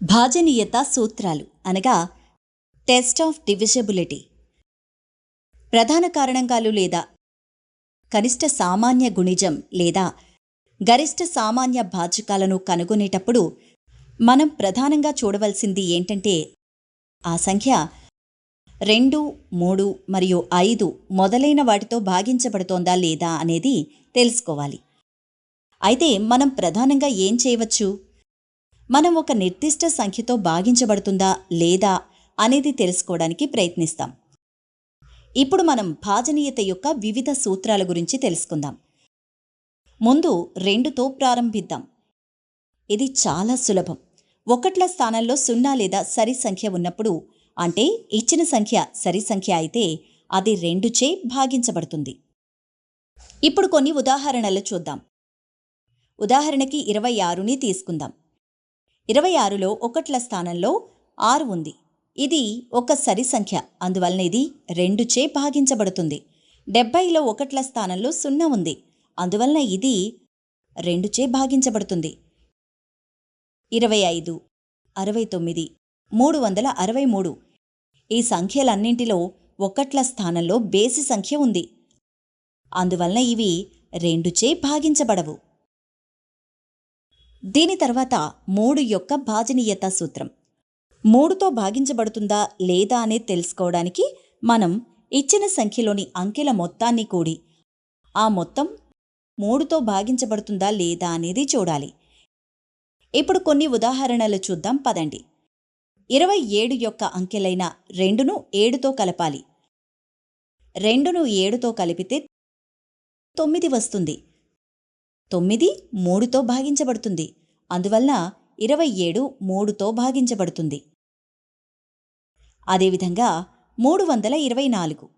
భాజనీయత సూత్రాలు అనగా test of divisibility. ప్రధాన కారణంగాలు లేదా కనిష్ట సామాన్య గుణిజం లేదా గరిష్ట సామాన్య భాజకాలను కనుగొనేటప్పుడు మనం ప్రధానంగా చూడవలసింది ఏంటంటే ఆ సంఖ్య రెండు మూడు మరియు ఐదు మొదలైన వాటితో భాగించబడుతోందా లేదా అనేది తెలుసుకోవాలి. అయితే మనం ప్రధానంగా ఏం చేయవచ్చు? మనం ఒక నిర్దిష్ట సంఖ్యతో భాగించబడుతుందా లేదా అనేది తెలుసుకోవడానికి ప్రయత్నిస్తాం. ఇప్పుడు మనం భాజనీయత యొక్క వివిధ సూత్రాల గురించి తెలుసుకుందాం. ముందు రెండుతో ప్రారంభిద్దాం. ఇది చాలా సులభం. ఒకట్ల స్థానంలో సున్నా లేదా సరి సంఖ్య ఉన్నప్పుడు అంటే ఇచ్చిన సంఖ్య సరి సంఖ్య అయితే అది రెండుచే భాగించబడుతుంది. ఇప్పుడు కొన్ని ఉదాహరణలు చూద్దాం. ఉదాహరణకి ఇరవై ఆరుని తీసుకుందాం. ఇరవై ఆరులో ఒకట్ల స్థానంలో ఆరు ఉంది. ఇది ఒక సరి సంఖ్య. అందువలన ఇది రెండుచే భాగించబడుతుంది. డెబ్బైలో ఒకట్ల స్థానంలో సున్నా ఉంది. అందువలన ఇది రెండుచే భాగించబడుతుంది. ఇరవై ఐదు అరవై తొమ్మిది మూడు వందల అరవై మూడు ఈ సంఖ్యలన్నింటిలో ఒకట్ల స్థానంలో బేసి సంఖ్య ఉంది. అందువలన ఇవి రెండుచే భాగించబడవు. దీని తర్వాత మూడు యొక్క భాజనీయత సూత్రం. మూడుతో భాగించబడుతుందా లేదా అనేది తెలుసుకోవడానికి మనం ఇచ్చిన సంఖ్యలోని అంకెల మొత్తాన్ని కూడి ఆ మొత్తం మూడుతో భాగించబడుతుందా లేదా అనేది చూడాలి. ఇప్పుడు కొన్ని ఉదాహరణలు చూద్దాం పదండి. ఇరవై ఏడు యొక్క అంకెలైన రెండును ఏడుతో కలపాలి. రెండును ఏడుతో కలిపితే తొమ్మిది వస్తుంది. తొమ్మిది మూడుతో భాగించబడుతుంది. అందువలన ఇరవై ఏడు మూడుతో భాగించబడుతుంది. అదేవిధంగా మూడు వందల ఇరవై నాలుగు.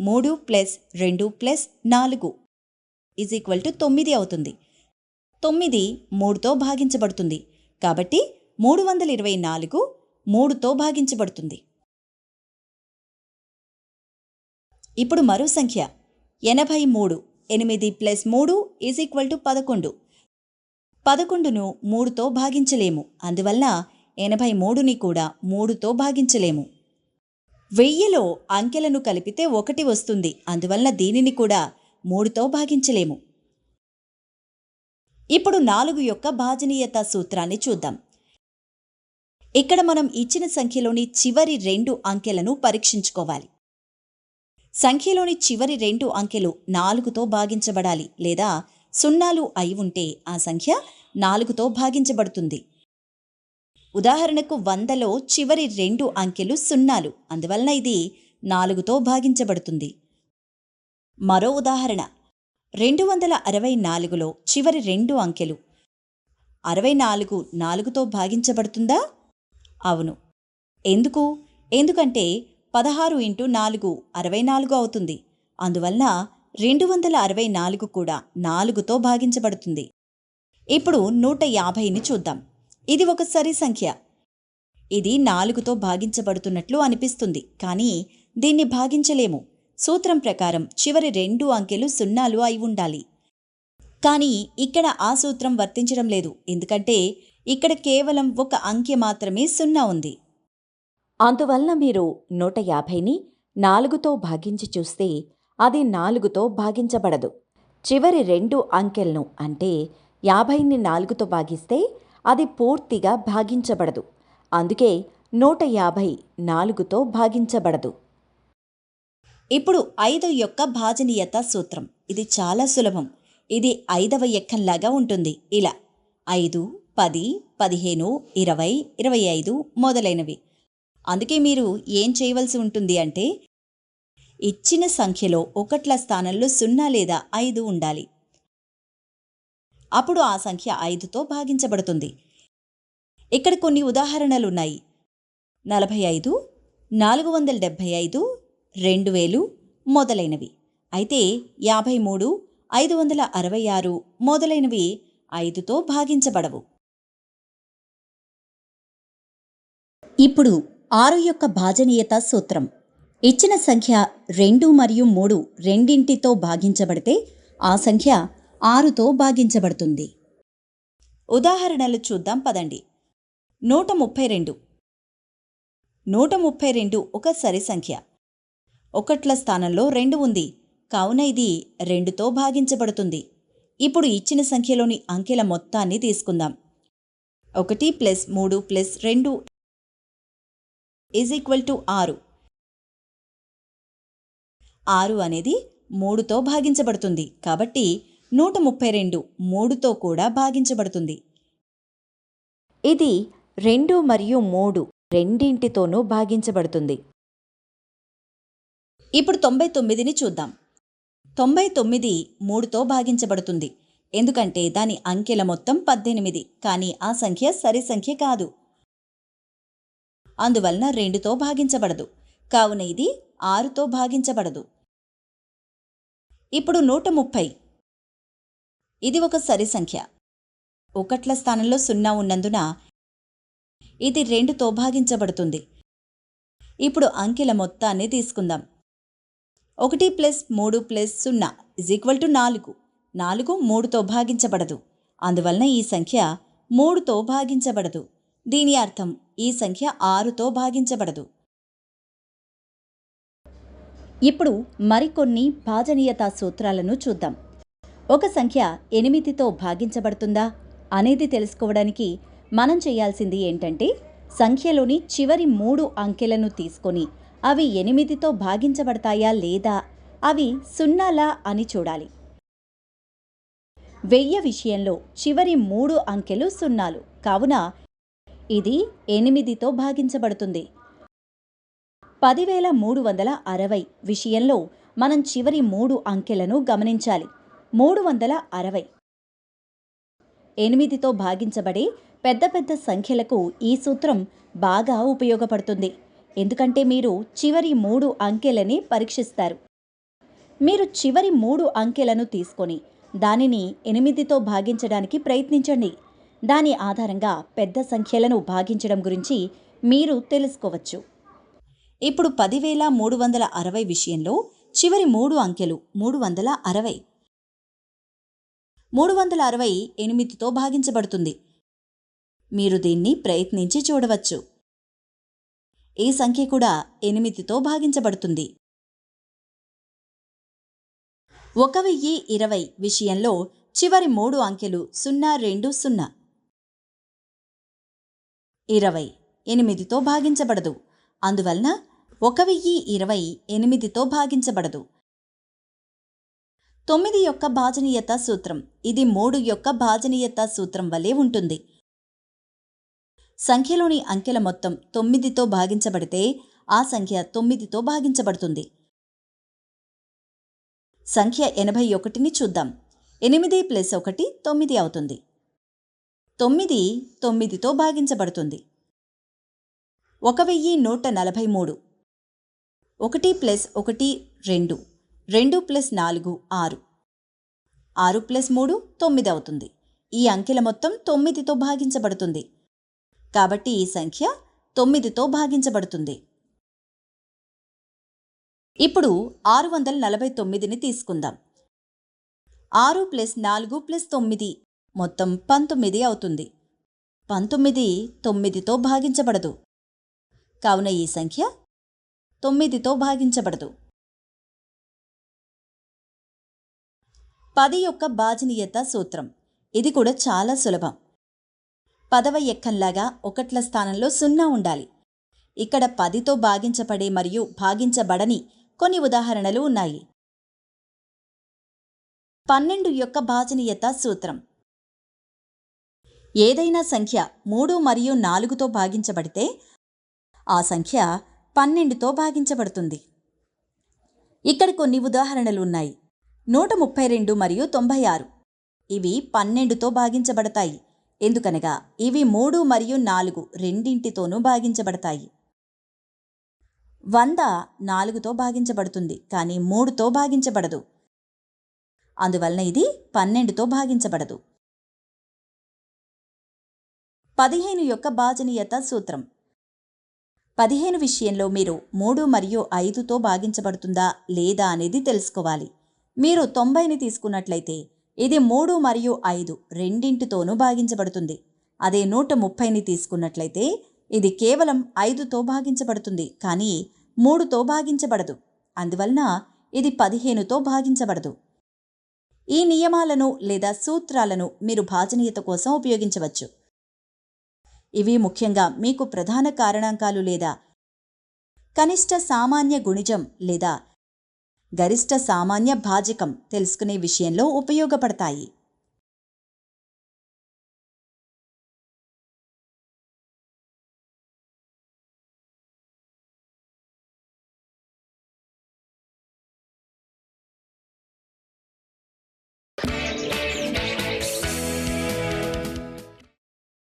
మూడు ప్లస్ రెండు ప్లస్ నాలుగు ఈజ్ ఈక్వల్ టు తొమ్మిది అవుతుంది. తొమ్మిది మూడుతో భాగించబడుతుంది. కాబట్టి మూడు వందల ఇరవై నాలుగు మూడుతో భాగించబడుతుంది. ఇప్పుడు మరో సంఖ్య. ఎనభై మూడు ఎనిమిది ప్లస్ మూడు ఈజ్ ఈక్వల్ టు పదకొండు. పదకొండును మూడుతో భాగించలేము. అందువల్ల ఎనభై మూడుని కూడా మూడుతో భాగించలేము. వెయ్యిలో అంకెలను కలిపితే ఒకటి వస్తుంది. అందువలన దీనిని కూడా మూడుతో భాగించలేము. ఇప్పుడు నాలుగు యొక్క భాజనీయత సూత్రాన్ని చూద్దాం. ఇక్కడ మనం ఇచ్చిన సంఖ్యలోని చివరి రెండు అంకెలను పరీక్షించుకోవాలి. సంఖ్యలోని చివరి రెండు అంకెలు నాలుగుతో భాగించబడాలి లేదా సున్నాలు అయి ఉంటే ఆ సంఖ్య నాలుగుతో భాగించబడుతుంది. ఉదాహరణకు వందలో చివరి రెండు అంకెలు సున్నాలు అందువలన ఇది నాలుగుతో భాగించబడుతుంది. మరో ఉదాహరణ రెండు వందల అరవై నాలుగులో చివరి రెండు అంకెలు అరవై నాలుగు నాలుగుతో భాగించబడుతుందా? అవును. ఎందుకు? ఎందుకంటే పదహారు ఇంటూ నాలుగు అరవై నాలుగు అవుతుంది. అందువలన రెండు వందల అరవై నాలుగు కూడా నాలుగుతో భాగించబడుతుంది. ఇప్పుడు నూట యాభైని చూద్దాం. ఇది ఒక సరి సంఖ్య. ఇది నాలుగుతో భాగించబడుతున్నట్లు అనిపిస్తుంది. కానీ దీన్ని భాగించలేము. సూత్రం ప్రకారం చివరి రెండు అంకెలు సున్నాలు అయి ఉండాలి. కానీ ఇక్కడ ఆ సూత్రం వర్తించడం లేదు. ఎందుకంటే ఇక్కడ కేవలం ఒక అంకె మాత్రమే సున్నా ఉంది. అందువలన మీరు నూట యాభైని నాలుగుతో భాగించి చూస్తే అది నాలుగుతో భాగించబడదు. చివరి రెండు అంకెలను అంటే యాభైని నాలుగుతో భాగిస్తే అది పూర్తిగా భాగించబడదు. అందుకే నూట యాభై నాలుగుతో భాగించబడదు. ఇప్పుడు ఐదు యొక్క భాజనీయత సూత్రం. ఇది చాలా సులభం. ఇది ఐదవ ఎక్కంలాగా ఉంటుంది. ఇలా ఐదు పది పదిహేను ఇరవై ఇరవై ఐదు మొదలైనవి. అందుకే మీరు ఏం చేయవలసి ఉంటుంది అంటే ఇచ్చిన సంఖ్యలో ఒకట్ల స్థానంలో సున్నా లేదా ఐదు ఉండాలి. అప్పుడు ఆ సంఖ్య ఐదుతో భాగించబడుతుంది. ఇక్కడ కొన్ని ఉదాహరణలున్నాయి. నలభై ఐదు నాలుగు వందల డెబ్భై ఐదు రెండు వేలు మొదలైనవి. అయితే యాభై మూడు ఐదు వందల అరవై ఆరు మొదలైనవి ఐదుతో భాగించబడవు. ఇప్పుడు ఆరు యొక్క భాజనీయత సూత్రం. ఇచ్చిన సంఖ్య రెండు మరియు మూడు రెండింటితో భాగించబడితే ఆ సంఖ్య ఆరుతో భాగించబడుతుంది. ఉదాహరణలు చూద్దాం పదండి. నూట ముప్పై రెండు. నూట ముప్పై రెండు ఒక సరి సంఖ్య. ఒకట్ల స్థానంలో రెండు ఉంది. కావున ఇది రెండుతో భాగించబడుతుంది. ఇప్పుడు ఇచ్చిన సంఖ్యలోని అంకెల మొత్తాన్ని తీసుకుందాం. ఒకటి ప్లస్ మూడు ప్లస్ రెండు ఈజ్ ఈక్వల్ టు ఆరు. ఆరు అనేది మూడుతో భాగించబడుతుంది. కాబట్టి నూట ముప్పై రెండు మూడుతో కూడా భాగించబడుతుంది. ఇది రెండు మరియు మూడు రెండింటితోనూ భాగించబడుతుంది. ఇప్పుడు తొంభై తొమ్మిదిని చూద్దాం. తొంభై తొమ్మిది మూడుతో భాగించబడుతుంది. ఎందుకంటే దాని అంకెల మొత్తం పద్దెనిమిది. కానీ ఆ సంఖ్య సరి సంఖ్య కాదు. అందువలన రెండుతో భాగించబడదు. కావున ఇది ఆరుతో భాగించబడదు. ఇప్పుడు నూట ముప్పై. ఇది ఒక సరి సంఖ్య. ఒకట్ల స్థానంలో సున్నా ఉన్నందున ఇది రెండుతో భాగించబడుతుంది. ఇప్పుడు అంకెల మొత్తాన్ని తీసుకుందాం. ఒకటి ప్లస్ మూడు ప్లస్ సున్నా ఇజ్ ఈక్వల్ టు నాలుగు. నాలుగు మూడుతో భాగించబడదు. అందువలన ఈ సంఖ్య మూడుతో భాగించబడదు. దీని అర్థం ఈ సంఖ్య ఆరుతో భాగించబడదు. ఇప్పుడు మరికొన్ని భాజనీయతా సూత్రాలను చూద్దాం. ఒక సంఖ్య ఎనిమిదితో భాగించబడుతుందా అనేది తెలుసుకోవడానికి మనం చేయాల్సింది ఏంటంటే సంఖ్యలోని చివరి మూడు అంకెలను తీసుకొని అవి ఎనిమిదితో భాగించబడతాయా లేదా అవి సున్నాలా అని చూడాలి. వెయ్యి విషయంలో చివరి మూడు అంకెలు సున్నాలు కావున ఇది ఎనిమిదితో భాగించబడుతుంది. పదివేల మూడు వందల అరవై విషయంలో మనం చివరి మూడు అంకెలను గమనించాలి. మూడు వందల అరవై. ఎనిమిదితో భాగించబడే పెద్ద పెద్ద సంఖ్యలకు ఈ సూత్రం బాగా ఉపయోగపడుతుంది. ఎందుకంటే మీరు చివరి మూడు అంకెలని పరీక్షిస్తారు. మీరు చివరి మూడు అంకెలను తీసుకొని దానిని ఎనిమిదితో భాగించడానికి ప్రయత్నించండి. దాని ఆధారంగా పెద్ద సంఖ్యలను భాగించడం గురించి మీరు తెలుసుకోవచ్చు. ఇప్పుడు పదివేల మూడు వందల అరవై విషయంలో చివరి మూడు అంకెలు మూడు వందల అరవై. మూడు వందల అరవై ఎనిమిదితో భాగించబడుతుంది. మీరు దీన్ని ప్రయత్నించి చూడవచ్చు. ఈ సంఖ్య కూడా ఎనిమిదితో భాగించబడుతుంది. ఒక వెయ్యి ఇరవై విషయంలో చివరి మూడు అంకెలు సున్నా రెండు సున్నా. ఇరవై ఎనిమిదితో భాగించబడదు. అందువలన ఒక వెయ్యి ఇరవై ఎనిమిదితో భాగించబడదు. తొమ్మిది యొక్క భాజనీయత సూత్రం. ఇది మూడు యొక్క భాజనీయత సూత్రం వలె ఉంటుంది. సంఖ్యలోని అంకెల మొత్తం తొమ్మిదితో భాగించబడితే ఆ సంఖ్య తొమ్మిదితో భాగించబడుతుంది. సంఖ్య ఎనభై ఒకటిని చూద్దాం. ఎనిమిది ప్లస్ ఒకటి తొమ్మిది అవుతుంది. తొమ్మిది తొమ్మిదితో భాగించబడుతుంది. ఒక వెయ్యి నూట నలభై మూడు. ఒకటి ప్లస్ ఒకటి రెండు. రెండు ప్లస్ నాలుగు ఆరు. ఆరు ప్లస్ మూడు తొమ్మిది అవుతుంది. ఈ అంకెల మొత్తం తొమ్మిదితో భాగించబడుతుంది. కాబట్టి ఈ సంఖ్య తొమ్మిదితో భాగించబడుతుంది. ఇప్పుడు ఆరు వందల నలభై తొమ్మిదిని తీసుకుందాం. ఆరు ప్లస్ నాలుగు ప్లస్ తొమ్మిది మొత్తం పంతొమ్మిది అవుతుంది. పంతొమ్మిది తొమ్మిదితో భాగించబడదు. కావున ఈ సంఖ్య తొమ్మిదితో భాగించబడదు. పది యొక్క భాజనీయత సూత్రం. ఇది కూడా చాలా సులభం. పదవ ఎక్కంలాగా ఒకట్ల స్థానంలో సున్నా ఉండాలి. ఇక్కడ పదితో భాగించబడే మరియు భాగించబడని కొన్ని ఉదాహరణలు ఉన్నాయి. పన్నెండు యొక్క భాజనీయత సూత్రం. ఏదైనా సంఖ్య మూడు మరియు నాలుగుతో భాగించబడితే ఆ సంఖ్య పన్నెండుతో భాగించబడుతుంది. ఇక్కడ కొన్ని ఉదాహరణలు ఉన్నాయి. నూట ముప్పై రెండు మరియు తొంభై ఆరు. ఇవి పన్నెండుతో భాగించబడతాయి. ఎందుకనగా ఇవి మూడు మరియు నాలుగు రెండింటితోనూ భాగించబడతాయి. వంద నాలుగుతో భాగించబడుతుంది కానీ మూడుతో భాగించబడదు. అందువలన ఇది పన్నెండుతో భాగించబడదు. పదిహేను యొక్క భాజనీయత సూత్రం. పదిహేను విషయంలో మీరు మూడు మరియు ఐదుతో భాగించబడుతుందా లేదా అనేది తెలుసుకోవాలి. మీరు తొంభైని తీసుకున్నట్లయితే ఇది మూడు మరియు ఐదు రెండింటితోనూ భాగించబడుతుంది. అదే నూట ముప్పైని తీసుకున్నట్లయితే ఇది కేవలం ఐదుతో భాగించబడుతుంది కానీ మూడుతో భాగించబడదు. అందువలన ఇది పదిహేనుతో భాగించబడదు. ఈ నియమాలను లేదా సూత్రాలను మీరు భాజనీయత కోసం ఉపయోగించవచ్చు. ఇవి ముఖ్యంగా మీకు ప్రధాన కారణాంకాలు లేదా కనిష్ట సామాన్య గుణిజం లేదా గరిష్ట సామాన్య భాజకం తెలుసుకునే విషయంలో ఉపయోగపడతాయి.